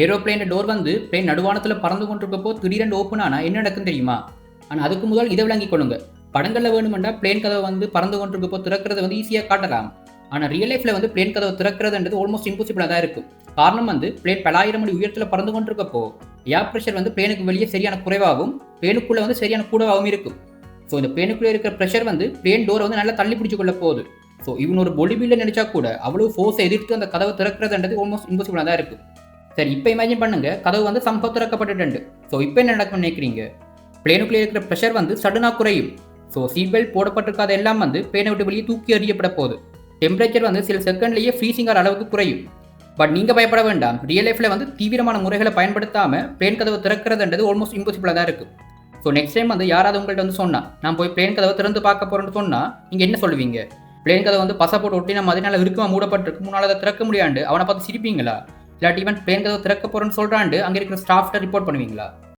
Aeroplane door வந்து plane நடுவானத்தில் பறந்து கொண்டிருக்கப்போ திடீரென்று ஓப்பன் ஆனால் என்ன நடக்கும் தெரியுமா? ஆனால் அதுக்கு முதல் இதை விளங்கி கொள்ளுங்க. படங்களில் வேணுமெண்டா பிளேன் கதவை வந்து பறந்து கொண்டிருக்கப்போ திறக்கிறது வந்து ஈஸியாக காட்டலாம். ஆனால் ரியல் லைஃப்பில் வந்து பிளேன் கதவை திறக்கிறதுன்றது ஆல்மோஸ்ட் இம்பாசிபிளாக தான் இருக்கும். காரணம் வந்து பிளேன் பலாயிரம் அடி உயரத்தில் பறந்து கொண்டிருக்கப்போ ஏர் ப்ரெஷர் வந்து பிளேனுக்கு வெளியே சரியான குறைவாகவும் பிளேனுக்குள்ளே வந்து சரியான கூடவாகவும் இருக்கும். ஸோ இந்த பிளேனுக்குள்ளே இருக்கிற ப்ரெஷர் வந்து பிளேன் டோரை வந்து நல்லா தள்ளி பிடிச்சு கொள்ள போகுது. ஸோ இவன் ஒரு பொடி நினைச்சா கூட அவ்வளோ ஃபோர்ஸை எதிர்த்து அந்த கதவை திறக்கிறதுன்றது ஆல்மோஸ்ட் இம்பாசிபிளாக தான் இருக்கும். சரி இப்போ இமேஜின் பண்ணுங்க கதவு வந்து சம்பவம் திறக்கப்பட்டுட்டு ஸோ இப்போ என்ன நடக்கும் நினைக்கிறீங்க? பிளேனுக்குள்ளே இருக்கிற ப்ரெஷர் வந்து சடனாக குறையும். ஸோ சீட் பெல்ட் போடப்பட்டிருக்காத எல்லாம் வந்து பிளேனை விட்டு வெளியே தூக்கி எறியப்பட போகுது. டெம்பரேச்சர் வந்து சில செகண்ட்லேயே ஃப்ரீசிங் ஆகிற அளவுக்கு குறையும். பட் நீங்கள் பயப்பட வேண்டாம். ரியல் லைஃப்பில் வந்து தீவிரமான முறைகளை பயன்படுத்தாமல் பிளேன் கதவை திறக்கிறதுன்றது ஆல்மோஸ்ட் இம்பாசிபிளாக தான் இருக்குது ஸோ நெக்ஸ்ட் டைம் வந்து யாராவது உங்கள்கிட்ட வந்து சொன்னால் நான் போய் பிளேன் கதவை திறந்து பார்க்க போகிறேன்னு சொன்னால் நீங்கள் என்ன சொல்லுவீங்க? பிளேன் கதவை வந்து பசை போட்டு ஒட்டி நம்ம அதனால இறுக்கமாக மூடப்பட்டிருக்கு. முன்னால் அதை திறக்க முடியாண்டு. அவனை பார்த்து சிரிப்பீங்களா? இல்லாட்டி ஈவன் பிளேன் கதவை திறக்க போறேன்னு சொல்றாண்டு அங்கே இருக்கிற ஸ்டாஃப்ட்ட ரிப்போர்ட் பண்ணுவீங்களா?